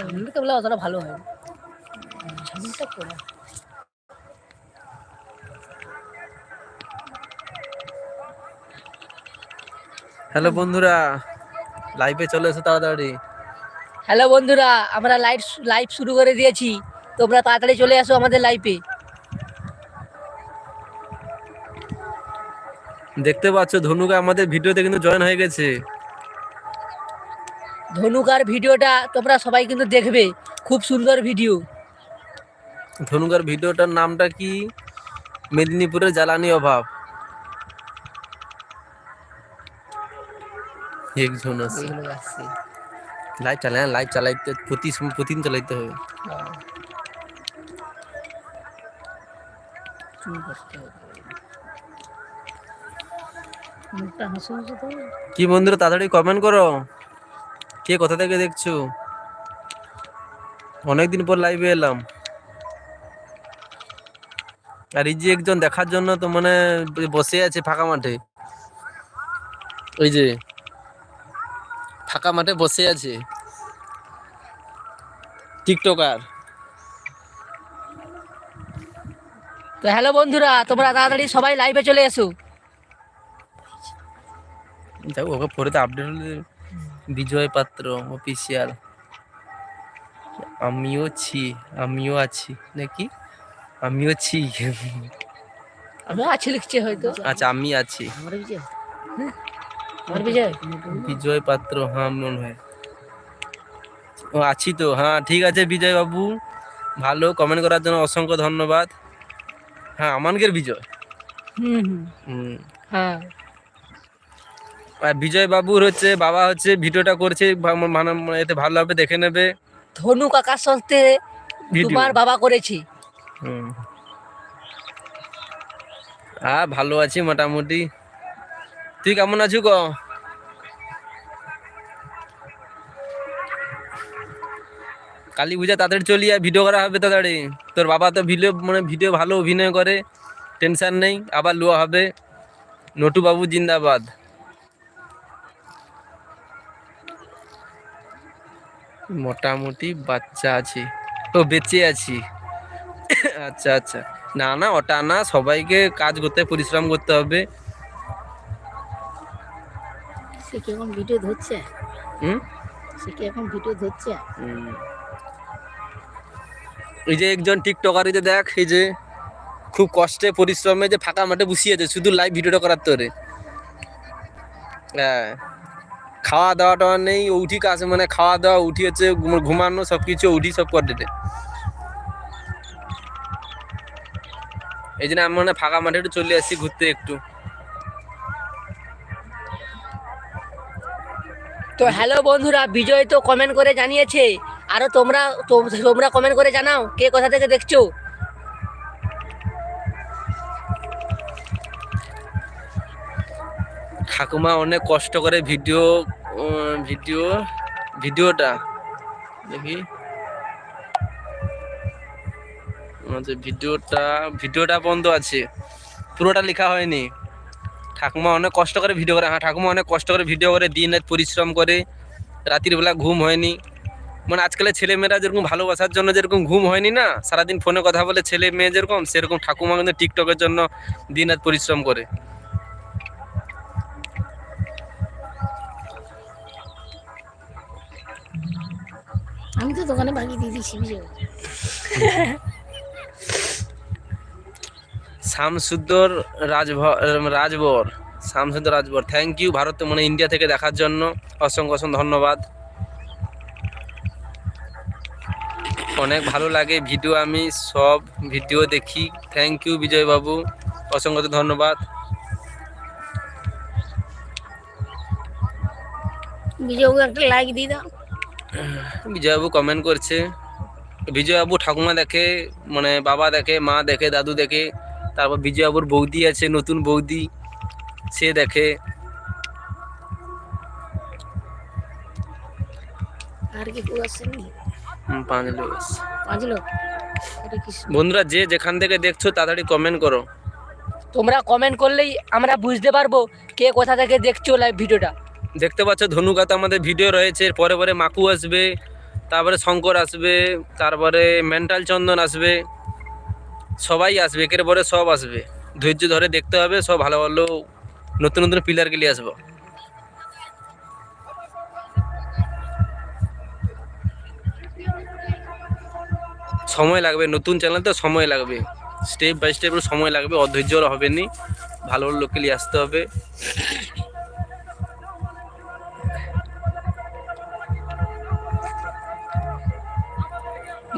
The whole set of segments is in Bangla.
এমনিতে বলে অতটা ভালো হয়। ঝামেলাটা করে। হ্যালো বন্ধুরা লাইভে চলে এসো তাড়াতাড়ি। হ্যালো বন্ধুরা আমরা লাইভ লাইভ শুরু করে দিয়েছি। তোমরা তাড়াতাড়ি চলে আসো আমাদের লাইভে দেখতে পাচ্ছ ধনুকা আমাদের ভিডিওতে কিন্তু জয়েন হয়ে গেছে। ধনুকার ভিডিওটা তোমরা সবাই কিন্তু দেখবে। খুব সুন্দর ভিডিও। ধনুকার ভিডিওটার নামটা কি? মেদিনীপুরের জ্বালানি অভাব। একজন আছে। এইগুলো আসছে লাইভ চালায় লাইভ চালাইতে প্রতি সম- প্রতিদিন চালাইতে হবে। হ্যাঁ। চুল করতে হবে। মুখটা হাসু হাসু তো কি বন্ধুরা তাড়াতাড়ি কমেন্ট করো। কে কোথা থেকে দেখছ? অনেকদিন পর লাইভে এলাম। আর এই যে একজন দেখার জন্য তো মানে বসে আছে ফাঁকা মাঠে। ওই যে ফাঁকা মাঠে বসে আছে। টিকটকার। তো হ্যালো বন্ধুরা তোমরা তাড়াতাড়ি সবাই লাইভে চলে এসো। দেখো ওকে পরে তো আপডেট হলে বিজয় পাত্র অফিসিয়াল আমিও ছি আমিও আছি। নাকি? আমিও ছি। আমি আছে লিখছে হয়তো। আচ্ছা আমি আছি। বিজয়। পাত্র হ্যাঁ মনে হয়। ও আছি তো। হ্যাঁ ঠিক আছে বিজয় বাবু ভালো কমেন্ট করার জন্য অসংখ্য ধন্যবাদ। হ্যাঁ আমানকের বিজয়। হুম। হুম। হ্যাঁ। বিজয় বাবুর হচ্ছে বাবা হচ্ছে ভিডিওটা করছে মানে এতে ভালোভাবে দেখে নেবে। ধনু কাকার সাথে তোমার বাবা করেছে। হ্যাঁ ভালো আছি মোটামুটি। তুই কেমন আছো ক কালী পূজা তাড়াতাড়ি চলি আর ভিডিও করা হবে তাড়াতাড়ি। তোর বাবা তো ভিডিও মানে ভিডিও ভালো অভিনয় করে টেনশন নেই আবার লোয়া হবে। নটু বাবু জিন্দাবাদ। মোটামুটি বাচ্চা আছে। ও বেঁচে আছি। আচ্ছা আচ্ছা। না না ওটা না সবাইকে কাজ করতে পরিশ্রম করতে হবে। সে কি এখন ভিডিও ধরছে? হুম? সে কি এখন ভিডিও ধরছে? এই যে একজন টিকটকার যে দেখ এই যে খুব কষ্টে পরিশ্রমে যে ফাঁকা মাঠে বসিয়েছে শুধু লাইভ ভিডিওটা করার তোরে। হ্যাঁ। খাওয়া দাওয়া টাওয়া নেই, উঠি কাছে মানে খাওয়া দাওয়া উঠি হচ্ছে ঘুমানো সব কিছু উঠি, সব করে দিতে। এই জন্য আমি মানে ফাঁকা মাঠে একটু চলে আসছি ঘুরতে একটু। তো হ্যালো বন্ধুরা, বিজয় তো কমেন্ট করে জানিয়েছে। আরও তোমরা তোম- তোমরা কমেন্ট করে জানাও, কে কোথা থেকে দেখছ? ঠাকুমা অনেক কষ্ট করে ভিডিও ভিডিও, ভিডিওটা, দেখি। ভিডিওটা ভিডিওটা বন্ধ আছে। পুরোটা লেখা হয়নি। ঠাকুমা অনেক কষ্ট করে ভিডিও করে হ্যাঁ ঠাকুমা অনেক কষ্ট করে ভিডিও করে, দিন রাত পরিশ্রম করে, রাতের বেলা ঘুম হয়নি। মানে আজকালের ছেলে মেয়েরা যেরকম ভালোবাসার জন্য যেরকম ঘুম হয়নি না, সারাদিন ফোনে কথা বলে ছেলে মেয়ে যেরকম, সেরকম ঠাকুমা কিন্তু টিকটকের জন্য দিন রাত পরিশ্রম করে। আমি তো দোকানে বাগিয়ে দিয়ে দিচ্ছি বিজয় শামসুদ্দর রাজবর শামসুদ্দর রাজবর থ্যাংক ইউ ভারত মানে ইন্ডিয়া থেকে দেখার জন্য অসংখ্য অসংখ্য ধন্যবাদ। অনেক ভালো লাগে ভিডিও আমি সব ভিডিও দেখি থ্যাংক ইউ বিজয় বাবু অসংখ্য ধন্যবাদ। বিজয়বাবু একটা লাইক দিয়ে দাও। বিজয়বাবু কমেন্ট করছে। বিজয়বাবু ঠাকুমা দেখে মানে বাবা দেখে মা দেখে দাদু দেখে তারপর বিজয়বাবুর বৌদি আছে নতুন বৌদি সে দেখে। আর কি কেউ আসছে নাকি হুম, পাঁচ লোক পাঁচ লোক? বন্ধুরা যে যেখান থেকে দেখছ তাড়াতাড়ি কমেন্ট করো। তোমরা কমেন্ট করলেই আমরা বুঝতে পারব কে কোথা থেকে দেখছ লাইভ ভিডিওটা দেখতে পাচ্ছ, ধনুকাতে আমাদের ভিডিও রয়েছে পরে পরে মাকু আসবে, তারপরে শঙ্কর আসবে, তারপরে মেন্টাল চন্দন আসবে, সবাই আসবে, একের পরে সব আসবে। ধৈর্য ধরে দেখতে হবে, সব ভালো ভালো নতুন নতুন প্লেয়ার গেলে আসব। সময় লাগবে, নতুন চ্যানেল তো সময় লাগবে। স্টেপ বাই স্টেপ সময় লাগবে অধৈর্য হবে নি ভালো ভালো লোককে নিয়ে আসতে হবে।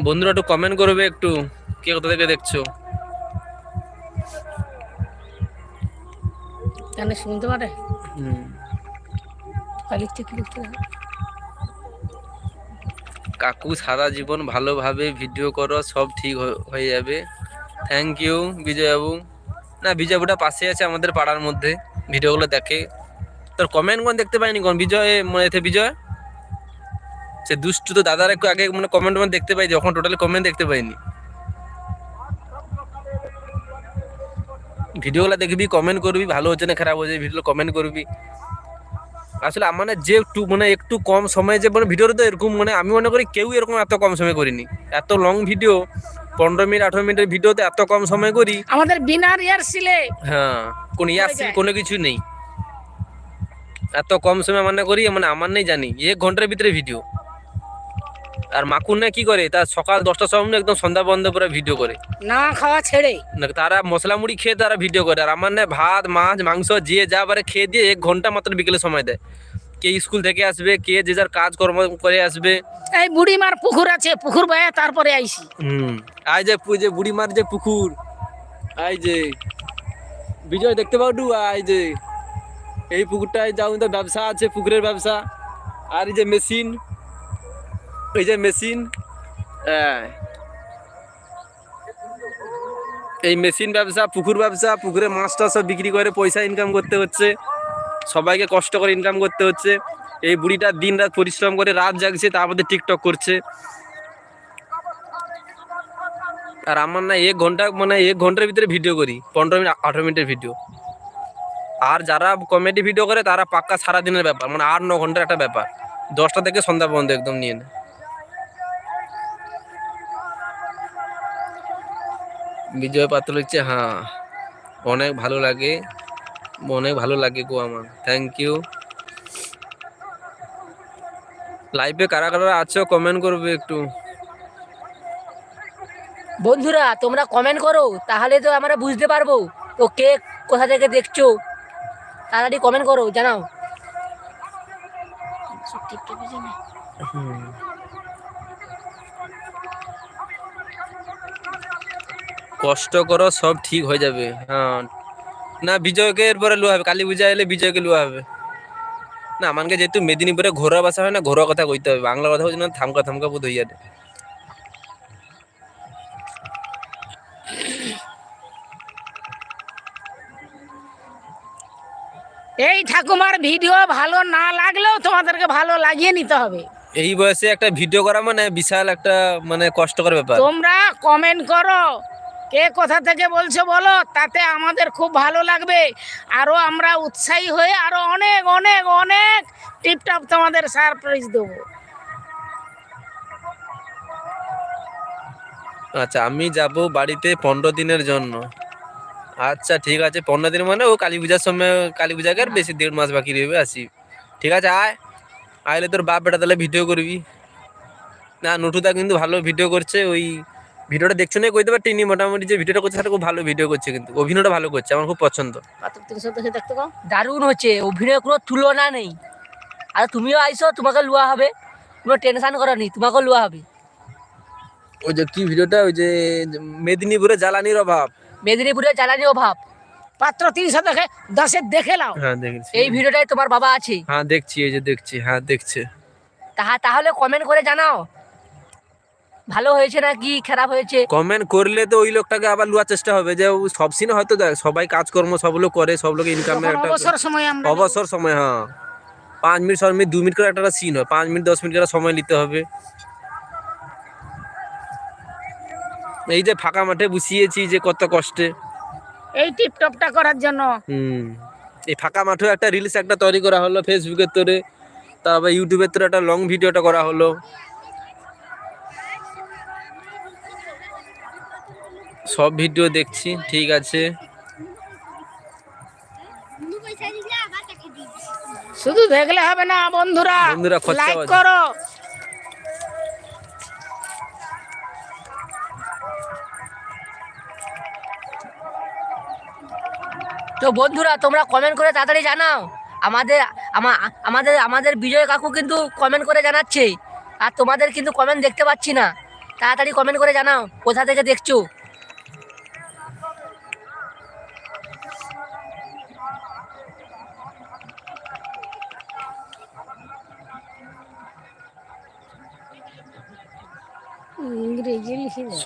বন্ধুরা একটু কমেন্ট করবে একটু কে কোথা থেকে দেখছ? শুনতে পারে? কাকু সারা জীবন ভালোভাবে ভিডিও করো সব ঠিক হয়ে যাবে। থ্যাংক ইউ বিজয়বাবু। না বিজয়বাবুটা পাশে আছে আমাদের পাড়ার মধ্যে ভিডিওগুলো দেখে। তোর কমেন্ট কোন দেখতে পাইনি কোন? বিজয় মনে বিজয়? সে দুষ্টু তো দাদার একটু আগে মানে কমেন্ট মানে দেখতে পাই যখন টোটালি কমেন্ট দেখতে পাইনি। ভিডিওগুলো দেখবি কমেন্ট করবি ভালো হচ্ছে না খারাপ হচ্ছে ভিডিও কমেন্ট করবি। আসলে আমার যে একটু মানে একটু কম সময়ে যে মানে ভিডিওটা তো এরকম মানে আমি মনে করি কেউ এরকম এত কম সময় করিনি। এত লং ভিডিও পনেরো মিনিট আঠারো মিনিটের ভিডিওতে এত কম সময় করি। আমাদের বিনার ইয়ার সিলে হ্যাঁ কোন ইয়ার যায়। কোনো কিছু নেই। এত কম সময় মানে করি মানে আমার নেই জানি এক ঘণ্টার ভিতরে ভিডিও আর মাকুন না কি করে? তার সকাল দশটার সময় একদম সন্ধ্যা বন্ধ করে ভিডিও করে। না খাওয়া ছেড়ে। না তারা মশলা মুড়ি খেয়ে তারা ভিডিও করে। আর আমার না ভাত মাছ মাংস যে যা পারে খেয়ে দিয়ে এক ঘণ্টা মাত্র বিকেলে সময় দেয়। কে স্কুল থেকে আসবে কে যে যার কাজ কর্ম করে আসবে। এই বুড়িমার পুকুর আছে পুকুর বয়ে তারপরে আইসি। হুম আই যে যে বুড়িমার যে পুকুর আই যে। বিজয় দেখতে পাও ডু? আই যে। এই পুকুরটায় যাও তো ব্যবসা আছে পুকুরের ব্যবসা। আর এই যে মেশিন এই যে মেশিন হ্যাঁ। এই মেশিন ব্যবসা, পুকুর ব্যবসা, পুকুরে মাছ টাছ সব বিক্রি করে পয়সা ইনকাম করতে হচ্ছে। সবাইকে কষ্ট করে ইনকাম করতে হচ্ছে। এই বুড়িটা দিন রাত পরিশ্রম করে রাত জাগছে তার মধ্যে টিকটক করছে। আর আমার না এক ঘণ্টা মানে এক ঘণ্টার ভিতরে ভিডিও করি, পনেরো মিনিট, আঠারো মিনিটের ভিডিও আর যারা কমেডি ভিডিও করে, তারা পাক্কা সারা দিনের ব্যাপার মানে আট, ন ঘণ্টার একটা ব্যাপার। দশটা থেকে সন্ধ্যা পর্যন্ত একদম নিয়ে নেয়। বিজয় পাত্র লিখছে হ্যাঁ। অনেক ভালো লাগে অনেক ভালো লাগে গো আমার। থ্যাংক ইউ লাইভে কারা কারা আছো কমেন্ট করবে একটু। বন্ধুরা তোমরা কমেন্ট করো তাহলে তো আমরা বুঝতে পারব তো কে কোথা থেকে দেখছ। তাড়াতাড়ি কমেন্ট করো জানাও। কষ্ট করো সব ঠিক হয়ে যাবে। হ্যাঁ। না বিজয়কে এরপরে লুয়া হবে। কালী পূজা এলে বিজয়কে লুয়া হবে। না আমাকে যেহেতু মেদিনীপুরে ঘোরা বাসা হয় না ঘোরা কথা কইতে হবে। বাংলা কথা বলছি না থামকা থামকা বোধ হইয়া এই ঠাকুমার ভিডিও ভালো না লাগলেও তোমাদেরকে ভালো লাগিয়ে নিতে হবে। এই বয়সে একটা ভিডিও করা মানে বিশাল একটা মানে কষ্টকর ব্যাপার। তোমরা কমেন্ট করো। কে কোথা থেকে বলছো বলো? তাতে আমাদের খুব ভালো লাগবে। আরও আমরা উৎসাহী হয়ে আরও অনেক অনেক অনেক টিপটপ তোমাদের সারপ্রাইজ দেবো। আচ্ছা আমি যাব বাড়িতে পনেরো দিনের জন্য। আচ্ছা ঠিক আছে, পনেরো দিন মানে ও কালী পূজার সময়, কালী পূজাকে আর বেশি দেড় মাস বাকি রইবে, আসি। ঠিক আছে, আয়। আইলে তোর বাপ বেটা তাহলে ভিডিও করবি। না, নটুদা কিন্তু ভালো ভিডিও করছে, ওই ভিডিওটা দেখছ না কইতে পারছি নি মোটামুটি যে ভিডিওটা করছে সেটা খুব ভালো ভিডিও করছে কিন্তু। অভিনয়টা ভালো করছে আমার খুব পছন্দ। দারুণ হচ্ছে অভিনয় কোনো তুলনা নেই। আর তুমিও আইসো তোমাকে লুয়া হবে কোনো টেনশন করো নি তোমাকেও লুয়া হবে। ওই যে কি ভিডিওটা ওই যে মেদিনীপুরে জ্বালানির অভাব। মেদিনীপুরে জ্বালানির অভাব। পাত্র তিনশো দেখে দশের দেখে নাও। হ্যাঁ দেখছি। এই ভিডিওটাই তোমার বাবা আছে। হ্যাঁ দেখছি এই যে দেখছি হ্যাঁ দেখছে। তাহা তাহলে কমেন্ট করে জানাও। ভালো হয়েছে না কি খারাপ হয়েছে? কমেন্ট করলে তো ওই লোকটাকে আবার লুয়ার চেষ্টা হবে যে সব সিনে হয়তো সবাই কাজকর্ম সব লোক করে সব লোক ইনকামের তখন একটা অবসর সময় আমরা অবসর সময় হ্যাঁ। পাঁচ মিনিট ছয় মিনিট দু মিনিট করে একটা সিন হয়। পাঁচ মিনিট দশ মিনিট করে সময় নিতে হবে। এই যে ফাঁকা মাঠে বসিয়েছি যে কত কষ্টে। এই টিপটপটা করার জন্য। হুম। এই ফাঁকা মাঠেও একটা রিলস একটা তৈরি করা হলো ফেসবুকের তোরে। তারপর ইউটিউবের তোরে একটা লং ভিডিওটা করা হলো। সব ভিডিও দেখছি ঠিক আছে। শুধু দেখলে হবে না বন্ধুরা। বন্ধুরা, লাইক করো। তো বন্ধুরা তোমরা কমেন্ট করে তাড়াতাড়ি জানাও। আমাদের আমাদের আমাদের বিজয় কাকু কিন্তু কমেন্ট করে জানাচ্ছে। আর তোমাদের কিন্তু কমেন্ট দেখতে পাচ্ছি না। তাড়াতাড়ি কমেন্ট করে জানাও কোথা থেকে দেখছ?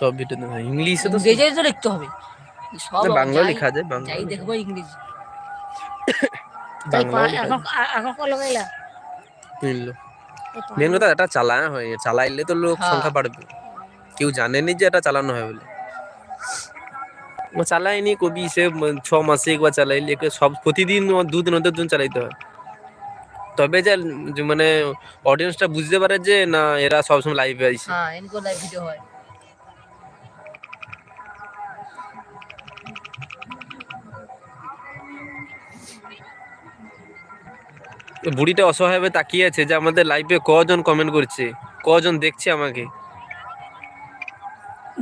সব ভিডিও ইংলিশে তো লিখতে হবে। সব বাংলা লেখা যায়, বাংলা যাই দেখব ইংরেজি। বাংলা এখন এখন কল লাগাইলা মিললো মেন কথা এটা চালানো হয়। চালাইলে তো লোক হ্যাঁ। সংখ্যা বাড়বে। কেউ জানেনি যে এটা চালানো হয় বলে। ও চালায়নি কবি সে ছ মাসে একবার চালাইলে সব প্রতিদিন দুদিন অন্তর দিন চালাইতে হয়। তবে যে যে মানে অডিয়েন্সটা বুঝতে পারে যে না এরা সবসময় লাইভে আইছে হ্যাঁ এনকো লাইভ ভিডিও হয়। বুড়িটা অসহায়ভাবে তাকিয়ে আছে যে আমাদের লাইভে কজন কমেন্ট করছে কজন দেখছে আমাকে?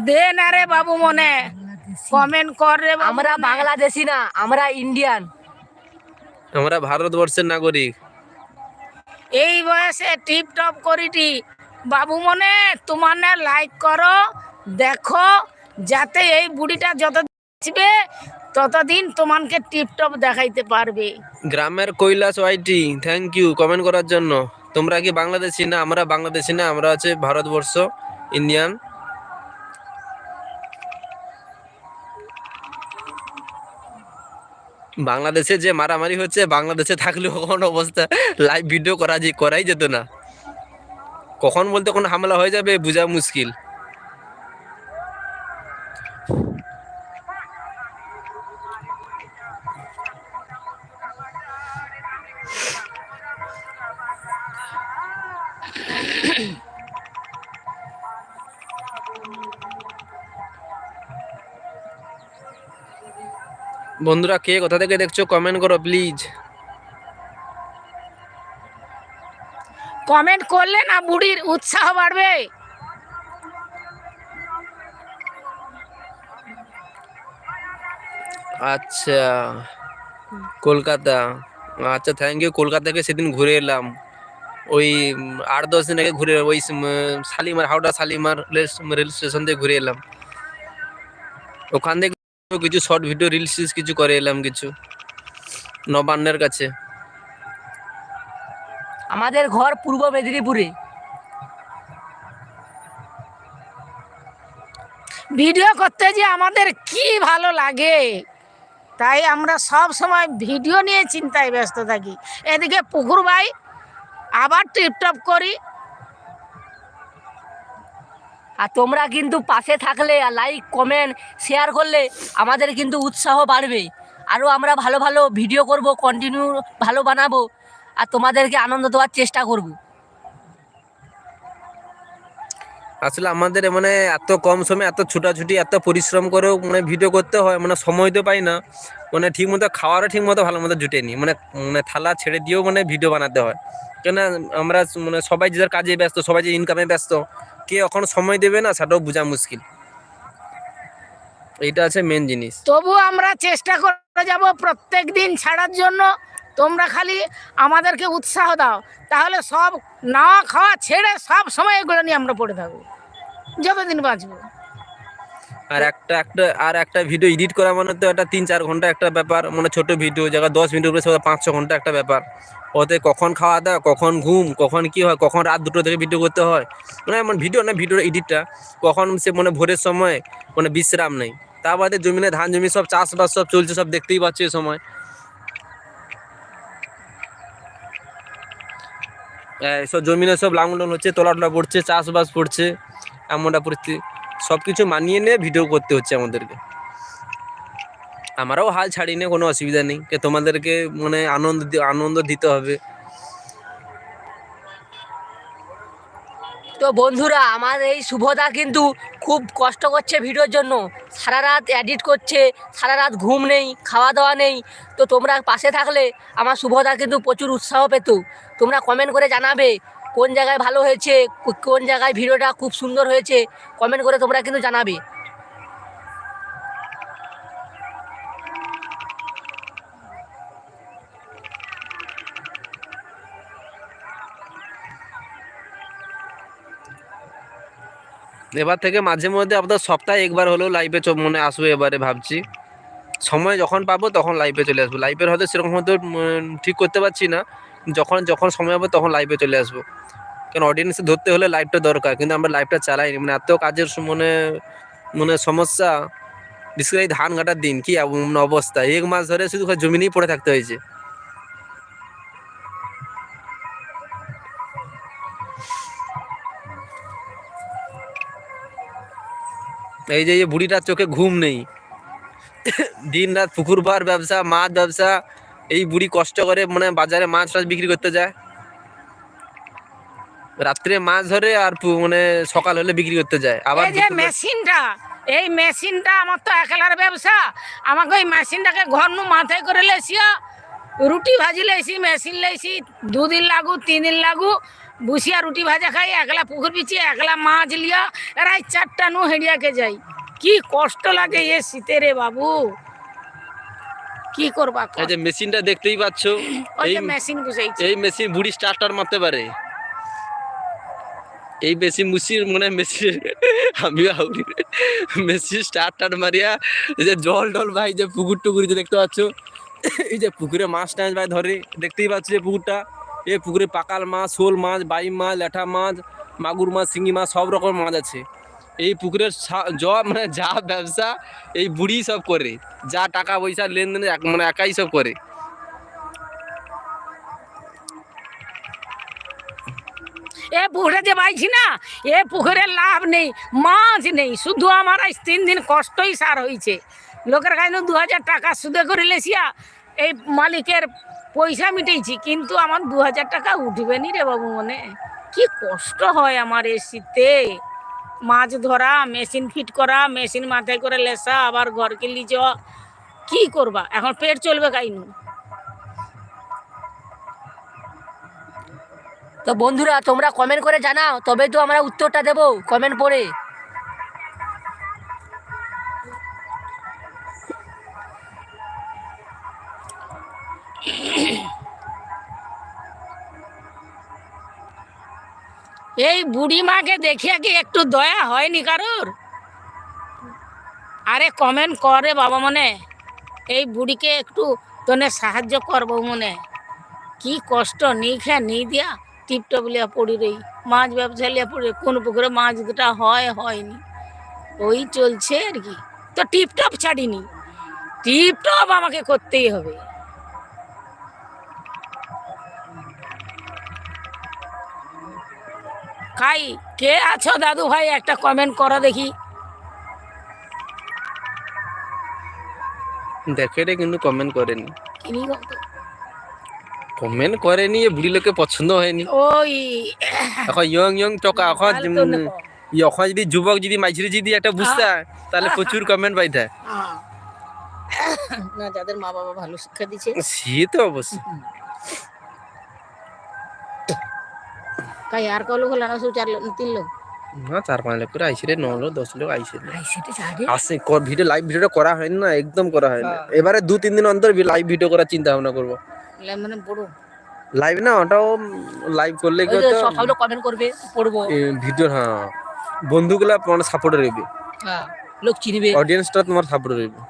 দে না রে বাবু মনে। কমেন্ট কর রে আমরা। বাংলাদেশি না আমরা ইন্ডিয়ান আমরা ভারতবর্ষের নাগরিক। এই বয়সে টিপ টপ করিটি। বাবু মনে তোমার না লাইক করো দেখো যাতে এই বুড়িটা যত আসবে ততদিন তোমাকে টিপ টপ দেখাইতে পারবে। গ্রামের Kailash YT thank you comment করার জন্য। তোমরা কি বাংলাদেশি না? আমরা বাংলাদেশি না, আমরা আছে ভারতবর্ষ ইন্ডিয়ান বাংলাদেশে যে মারামারি হচ্ছে, বাংলাদেশে থাকলেও কখন অবস্থা লাইভ ভিডিও করা যে করাই যেত না। কখন বলতে কোনো হামলা হয়ে যাবে, বোঝা মুশকিল। বন্ধুরা কে কোথা থেকে দেখছ কমেন্ট করো প্লিজ কমেন্ট করলে না বুড়ির উৎসাহ বাড়বে। আচ্ছা কলকাতা। আচ্ছা থ্যাংক ইউ কলকাতা থেকে সেদিন ঘুরে এলাম। ওই আট দশ দিন আগে ঘুরে ওই Shalimar Howrah Shalimar rail- rail station থেকে ঘুরে এলাম। ওখান থেকে কিছু শর্ট ভিডিও রিলস কিছু করে এলাম কিছু। নবান্নের কাছে। আমাদের ঘর পূর্ব মেদিনীপুরে। ভিডিও করতে যে আমাদের কি ভালো লাগে। তাই আমরা সব সময় ভিডিও নিয়ে চিন্তায় ব্যস্ত থাকি। এদিকে পুকুর ভাই আবার টিপটপ করি। আর তোমরা কিন্তু পাশে থাকলে আর লাইক কমেন্ট শেয়ার করলে আমাদের কিন্তু উৎসাহ বাড়বে আরও আমরা ভালো ভালো ভিডিও করব কন্টিনিউ ভালো বানাবো, আর তোমাদেরকে আনন্দ দেওয়ার চেষ্টা করব। আসলে আমাদের মানে এত কম সময় এত ছুটাছুটি, এত পরিশ্রম করেও মানে ভিডিও করতে হয় মানে সময় তো পাই না। মানে ঠিক মতো খাওয়ারও ঠিক মতো ভালো মতো জুটেনি। মানে মানে থালা ছেড়ে দিয়েও মানে ভিডিও বানাতে হয়। কেন আমরা মানে সবাই যে যার কাজে ব্যস্ত, সবাই যে ইনকামে ব্যস্ত, কে এখন সময় দেবে না সেটাও বোঝা মুশকিল। এইটা আছে মেন জিনিস। তবু আমরা চেষ্টা করে যাব প্রত্যেক দিন ছাড়ার জন্য। তোমরা খালি আমাদেরকে উৎসাহ দাও। তাহলে সব না খাওয়া ছেড়ে সব সময় এগুলো নিয়ে আমরা পড়ে থাকব। যতদিন বাঁচবো। আর একটা একটা, আর একটা ভিডিও এডিট করা মানে তো একটা তিন চার ঘণ্টা একটা ব্যাপার মানে ছোট ভিডিও জায়গা দশ মিনিট উপরে সেটা পাঁচ ছ ঘণ্টা একটা ব্যাপার। ওতে কখন খাওয়া দাওয়া, কখন ঘুম, কখন কি হয়, কখন রাত দুটো থেকে ভিডিও করতে হয়। মানে এমন ভিডিও না ভিডিওর এডিটটা কখন সে মানে ভোরের সময় মানে বিশ্রাম নেই তা বাদে জমিনে ধান, জমি সব চাষবাস সব চলছে, সব দেখতেই পাচ্ছ এই সময়। সব জমিনে সব লাঙ্গল হচ্ছে, তোলা টোলা পড়ছে, চাষবাস পড়ছে, এমনটা পরিস্থিতি। সব কিছু মানিয়ে নিয়ে ভিডিও করতে হচ্ছে আমাদেরকে। আমারও হাল ছাড়িনি, কোনো অসুবিধা নেই। তোমাদেরকে মানে আনন্দ আনন্দ দিতে হবে। তো বন্ধুরা, আমার এই শুভদা কিন্তু খুব কষ্ট করছে ভিডিওর জন্য। সারা রাত এডিট করছে, সারা রাত ঘুম নেই খাওয়া দাওয়া নেই। তো তোমরা পাশে থাকলে আমার শুভদা কিন্তু প্রচুর উৎসাহ পেত। তোমরা কমেন্ট করে জানাবে কোন জায়গায় ভালো হয়েছে কোন জায়গায় ভিডিওটা খুব সুন্দর হয়েছে। কমেন্ট করে তোমরা কিন্তু জানাবে। এবার থেকে মাঝে মধ্যে আপনার সপ্তাহে একবার হলেও লাইভে মনে আসব এবারে ভাবছি। সময় যখন পাবো তখন লাইভে চলে আসব। লাইভের হয়তো সেরকম হয়তো ঠিক করতে পারছি না। যখন যখন সময় হবে তখন লাইভে চলে আসব। কারণ অডিয়েন্সে ধরতে হলে লাইভটা দরকার, কিন্তু আমরা লাইভটা চালাইনি। মানে এত কাজের মানে মানে সমস্যা। বিশেষ করে ধান কাটার দিন, কি অবস্থা। এক মাস ধরে শুধু জমি নিয়েই পড়ে থাকতে হয়েছে। এই যে বুড়িটার চোখে ঘুম নেই। দিন রাত পুকুর পার ব্যবসা মাছ ব্যবসা এই বুড়ি কষ্ট করে মানে বাজারে মাছ টাছ বিক্রি করতে যায়। রাত্রে মাছ ধরে আর মানে সকাল হলে বিক্রি করতে যায়। আবার এই যে মেশিনটা এই মেশিনটা আমার তো একলার ব্যবসা। আমাকে ওই মেশিনটাকে ঘর নু মাথায় করে লেসিয়া রুটি ভাজি লেসি মেশিন লেসি দুদিন লাগু তিন দিন লাগু। বুসিয়া রুটি ভাজা খাই একলা পুকুর পিছি একলা মাছ লিয়া রাত চারটা নু হেঁড়িয়াকে যাই। কি কষ্ট লাগে এ শীতে রে বাবু। কি করবা এই যে মেশিনটা দেখতেই পাচ্ছ এই মেশিন বসাইছে এই মেশিন বুড়ি স্টার্টার মারতে পারে। এই মেশিন মুসির মানে মেশিন আমি আউরি। মেশিন স্টার্টার মারিয়া এই যে জল টল ভাই যে পুকুর টুকুর যে দেখতে পাচ্ছ এই যে পুকুরে মাছ টাছ ভাই ধরে দেখতেই পাচ্ছ যে পুকুরটা। এই পুকুরে পাকাল মাছ, শোল মাছ বাই মাছ ল্যাঠা মাছ, মাগুর মাছ, শিঙি মাছ, সব রকম মাছ আছে। এই পুকুরের সা- মানে যা ব্যবসা, এই বুড়ি সব করে। যা টাকা পয়সা, লেনদেন মানে একাই সব করে। এ পুকুরে যে বাইছি না, এ পুকুরে লাভ নেই, মাছ নেই। শুধু আমার আজ তিন দিন কষ্টই সার হয়েছে লোকের কাছে দু হাজার টাকা সুদে করে লেসিয়া এই মালিকের পয়সা মিটেছি কিন্তু আমার দু হাজার টাকা উঠবে নি রে বাবু মনে। কি কষ্ট হয় আমার এই শীতে মাছ ধরা, মেশিন ফিট করা, মেশিন মাথায় করে লেসা, আবার ঘর ঘরকে লিজ কি করবা? এখন পেট চলবে কাইনু। তো বন্ধুরা, তোমরা কমেন্ট করে জানাও, তবে তো আমরা উত্তরটা দেবো কমেন্ট পড়ে। এই বুড়ি মাকে দেখে কি একটু দয়া হয়নি কারোর? আরে কমেন্ট করে বাবা মনে। এই বুড়িকে একটু তোনে সাহায্য করব মনে। কি কষ্ট নি খা নি দিয়া টিপটপ লিয়া পড়ি রই মাছ ব্যবসা লিয়া পড়ি। কোন পুকুরে মাছ দুটা হয়, হয়নি। ওই চলছে আর কি। তো টিপটপ ছাড়িনি। টিপটপ আমাকে করতেই হবে। খাই। কে আছো দাদু ভাই? একটা কমেন্ট করো দেখি। দেখে রে কিন্তু কমেন্ট করেনি। কমেন্ট করেনি এ বুড়ি লোকে পছন্দ হয়নি। ওই। এখন ইয়ং ইয়ং টকা এখন এখন যদি যুবক যদি মাঝিরে যদি একটা বুঝতে তাহলে প্রচুর কমেন্ট পাইতে। আহ। না যাদের মা বাবা ভালো শিক্ষা দিচ্ছে। সে তো অবশ্যই। আর কল হলো না সব চার লোক তিন লোক না চার পাঁচ লোক করে আইসি রে ন লোক দশ লোক আইসি। আসে ভিডিও লাইভ ভিডিওটা করা হয়নি না একদম করা হয়নি এবারে দু তিন দিন অন্তর লাইভ ভিডিও করার চিন্তা ভাবনা করব মানে বড় লাইভ না ওটাও লাইভ করলে কি হতো সব কমেন্ট করবে পড়ব ভিডিও হ্যাঁ বন্ধুগুলা মানে সাপোর্টে রইবে হ্যাঁ লোক চিনবে অডিয়েন্সটা তোমার সাপোর্ট রইবে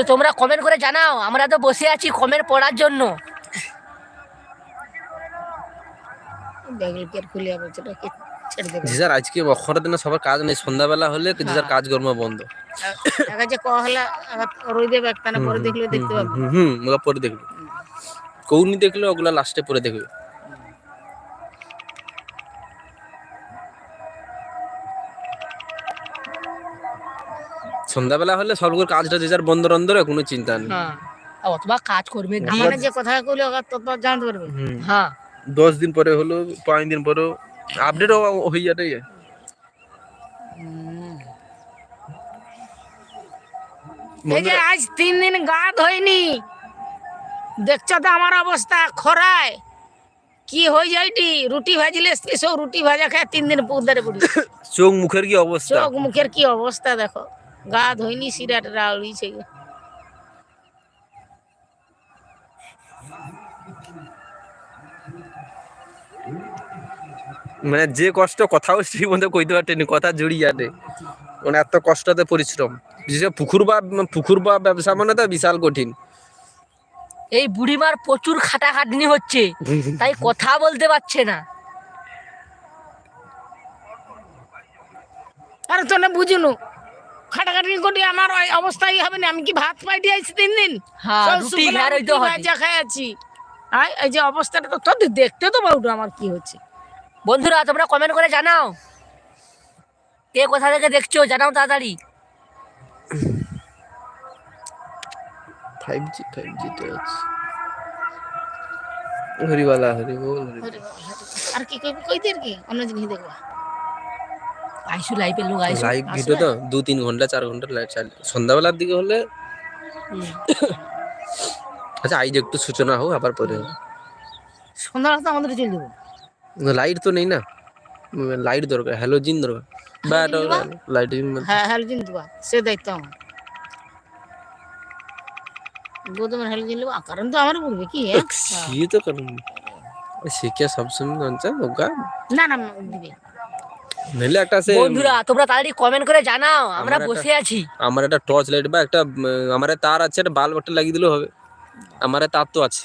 তো তোমরা কমেন্ট করে জানাও আমরা তো বসে আছি কমেন্ট পড়ার জন্য। আজকে অক্ষরের দিনে সবার কাজ নেই সন্ধ্যাবেলা হলে যে যার কাজকর্ম বন্ধ। পরে দেখলে দেখতে পাবে। হুম হুম ওগুলা পরে দেখবে। কৌনি দেখলে ওগুলা লাস্টে পরে দেখবে। সন্ধ্যাবেলা হলে সবগুলো কাজটা যে যার বন্ধ রন্ধরে কোনো চিন্তা নেই। হ্যাঁ। অথবা কাজ করবে আমার যে কথা কইলে তত জানতে পারবে। হ্যাঁ। দশ দিন পরে হলো পাঁচ দিন পরেও আপডেট হয়ে যাবে এই যে আজ তিন দিন গা ধোয়নি দেখছ তো আমার অবস্থা খরায়। কি হয়ে যাইটি রুটি ভাজিলে সব রুটি ভাজা খায় তিন দিন পুকুরে পড়ি চোখ মুখের কি অবস্থা? চোখ মুখের কি অবস্থা দেখো। গা ধোয়নি সিরাট রাউড়িছে। মানে যে কষ্ট কথাও সেই মধ্যে কইতে পারতেনি কথা জড়িয়ে যাবে মানে এত কষ্টতে পরিশ্রম। বিশেষ পুকুর বা পুকুর বা ব্যবসা মানে তো বিশাল কঠিন। এই বুড়িমার প্রচুর খাটাখাটনি হচ্ছে তাই কথা বলতে পারছে না। আরে তো না বুঝুনু খাটাখাটি করি আমার অবস্থাই হবে না। আমি কি ভাত পাইটি আইছি তিন দিন হ্যাঁ। ভাজা খাই আছি। এই যে অবস্থাটা তো তোদের দেখতে তো বাবু আমার কি হচ্ছে। বন্ধুরা তোমরা কমেন্ট করে জানাও। কে কোথা থেকে দেখছ জানাও তাড়াতাড়ি। ফাইভ জি ফাইভ জি তো আছে। হরিবালা হরি বল হরি আরে কি কইবি কই দের কি? অন্য জিনিস দেখবা। আইসু লাইভে লোক আইসু লাইভ ভিডিও তো দু তিন ঘণ্টা চার ঘণ্টা লাইভ চালে সন্ধ্যাবেলার দিকে হলে আচ্ছা আইজ একটু সূচনা হোক আবার পরে সন্ধ্যাবেলা তো আমাদের চলে যাব লাইট তো নেই না। লাইট দরকার হ্যালোজিন দরকার। লাইট হ্যাঁ, তো হ্যাঁ? সে কে সবসময় না না দিবে। নইলে একটা সে বন্ধুরা তোমরা তাড়াতাড়ি কমেন্ট করে জানাও আমরা বসে আছি। আমার একটা টর্চ লাইট বা একটা আমার তার আছে একটা বাল্ব একটা লাগিয়ে দিলেও হবে। আমার তার তো আছে।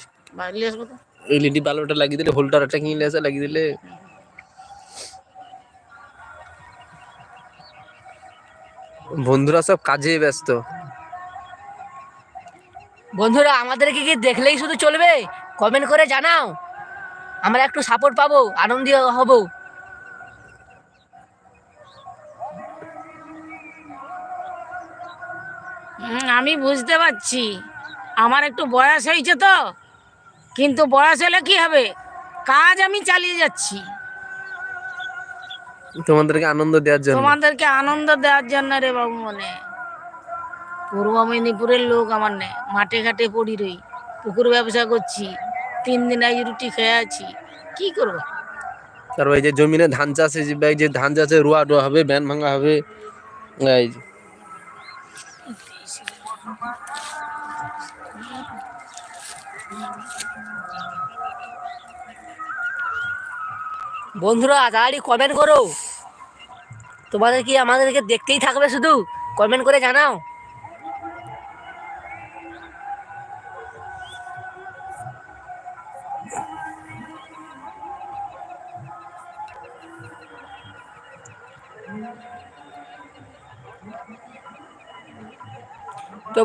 এলইডি বাল্বটা লাগিয়ে দিলে হোল্ডার একটা কিনলে এসে লাগিয়ে দিলে। বন্ধুরা সব কাজে ব্যস্ত। বন্ধুরা আমাদেরকে কি দেখলেই শুধু চলবে? কমেন্ট করে জানাও। আমরা একটু সাপোর্ট পাবো আনন্দ হব। আমি বুঝতে পারছি। আমার একটু বয়স হয়েছে তো। কিন্তু বয়স হলে কি হবে? কাজ আমি চালিয়ে যাচ্ছি। তোমাদেরকে আনন্দ দেওয়ার জন্য? তোমাদেরকে আনন্দ দেওয়ার জন্য রে বাবু মনে। পূর্ব মেদিনীপুরের লোক আমার নে মাঠে ঘাটে পড়ি রই পুকুর ব্যবসা করছি তিন দিন আজ রুটি খেয়ে আছি। কি করব? তারপর এই যে জমিনে ধান চাষে যে ধান চাষে রোয়া ডোয়া হবে ব্যান ভাঙা হবে এই। বন্ধুরা তাড়াতাড়ি কমেন্ট করো। তোমাদের কি আমাদেরকে দেখতেই থাকবে শুধু? কমেন্ট করে জানাও।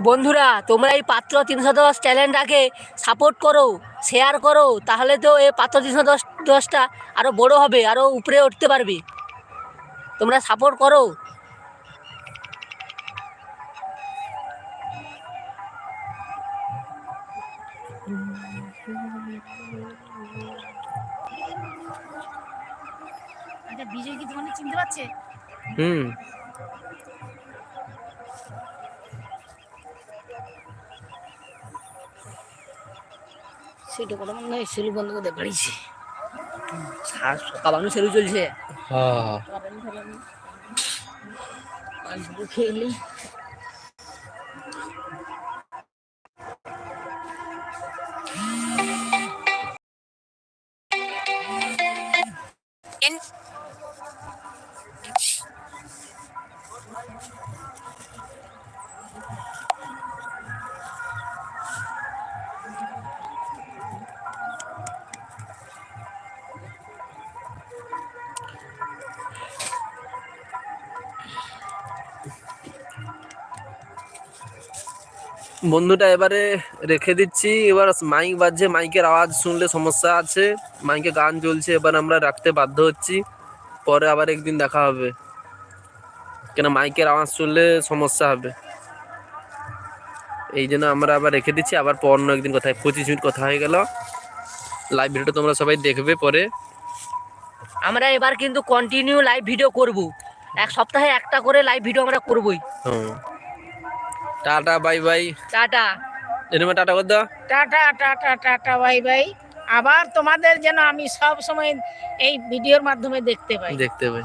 বন্ধুরা তোমরা এই পাত্র তিনশো দশ চ্যানেলটাকে সাপোর্ট করো শেয়ার করো তাহলে তো এই পাত্র তিনশো দশ দশটা আরও বড়ো হবে আরও উপরে উঠতে পারবে। তোমরা সাপোর্ট করো। আচ্ছা বিজয় কি তোমাকে চিনতে পারছে? হুম। সেটা কথা মনে হয় সেলু বন্ধ করতে পারিছি। কাবানো সেলু চলছে। হ্যাঁ। খেলি বন্ধুটা এবারে রেখে দিচ্ছি। এবার মাইক বাজছে মাইকের আওয়াজ শুনলে সমস্যা আছে। মাইকে গান চলছে এবার আমরা রাখতে বাধ্য হচ্ছি। পরে আবার একদিন দেখা হবে। কেন মাইকের আওয়াজ শুনলে সমস্যা হবে। এই জন্য আমরা আবার রেখে দিচ্ছি। আবার পর অন্য একদিন কথা পঁচিশ মিনিট কথা হয়ে গেল। লাইভ ভিডিওটা তোমরা সবাই দেখবে পরে। আমরা এবার কিন্তু কন্টিনিউ লাইভ ভিডিও করব। এক সপ্তাহে একটা করে লাইভ ভিডিও আমরা করবই। হুম। Tata bye bye. টাটা। এরকম টাটা করে দাও। Tata tata tata bye bye. আবার তোমাদের যেন আমি সব সময় এই ভিডিওর মাধ্যমে দেখতে পাই। দেখতে পাই।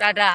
টাটা।